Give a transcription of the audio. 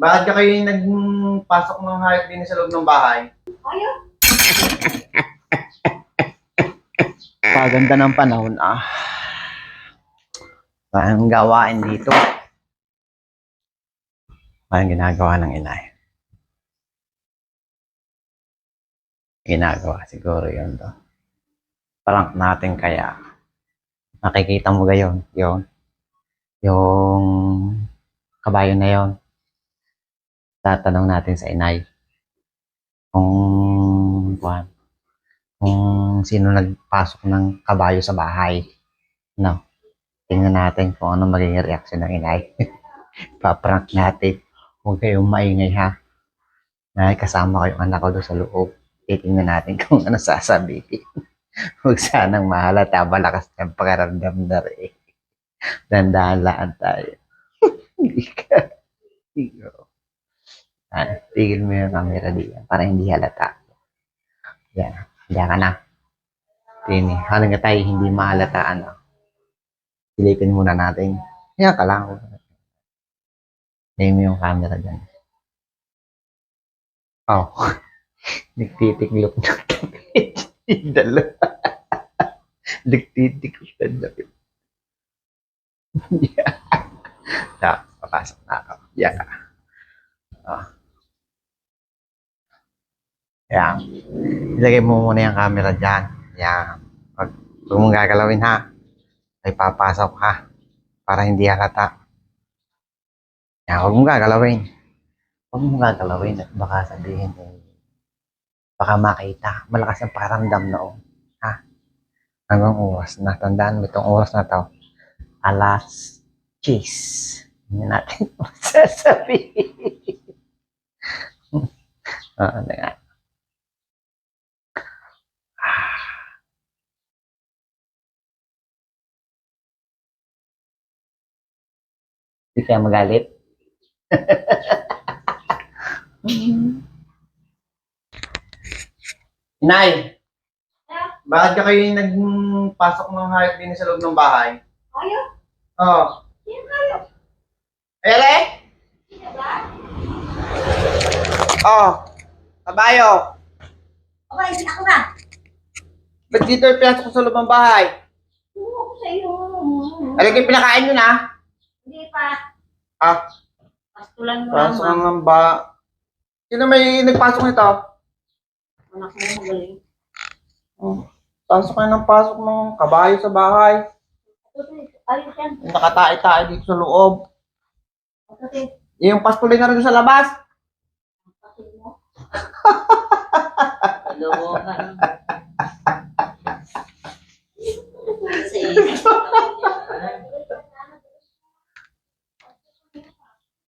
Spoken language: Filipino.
Bakit ka kayo nagpasok ng hayop din sa loob ng bahay? Ayaw. Paganda ng panahon ah. Parang gawain dito. Parang ginagawa ng inay. Ginagawa siguro yun to. Prank natin kaya. Nakikita mo gayon, yun. Yung kabayo na yon. Tatanong natin sa inay. Kung, kung, kung sino nagpasok ng kabayo sa bahay. No. Tingnan natin kung ano magiging reaction ng inay. Paprank natin. Huwag kayong maingay ha. Dahil kasama ko yung anak ko doon sa loob. Titingnan natin kung ano sasabihin. Huwag sanang mahalata. Malakas ng pakaramdam na rin. Dandahan tayo. Hindi ka. Ko. Ah, tigil mo yung camera diyan para hindi halata. Yan. Diyan ka na. Tini. Hanggang tayo hindi mahalata ano. Silipin muna natin. Yan ka lang. Name mo yung camera dyan. Oh. Nagtitiklop na Yung Dalawa. Nagtitiklop na damit. yeah. Ta, papasok na ako. Yeah. Oh. Yan. Ilagay mo muna yung camera dyan. Yan. Pag mong gagalawin ha. Ay papasok ha. Para hindi halata. Yan. Huwag mong gagalawin. Huwag mong gagalawin at baka sabihin eh, baka makita. Malakas ang paramdam noon. Ha? Hanggang oras na. Tandaan mo itong oras na to. Alas cheese. Hindi natin masasabihin. Oo, ano nga. Hindi kaya magalit. Inay! Bakit ka kayo nagpasok ng hayop din sa loob ng bahay? Ayaw. Oo. Sino ayaw? Ere? Sino ba? Oh. Kabayo. Okay, sila ko na. Ba't dito yung pinasok ko sa loob ng bahay? Ko sa iyo. Ano yung pinakain nyo na? Hindi pa. Ah, Pastulan mo pasok naman. ng ba... Sino may nagpasok nito? Anak mo magaling. Oh. Pasok kayo ng pasok ng kabayo sa bahay. Ayos yan. Nakatae-tae dito sa loob. Kasi, Yung pastulay na rin sa labas. kasi mo. Hello,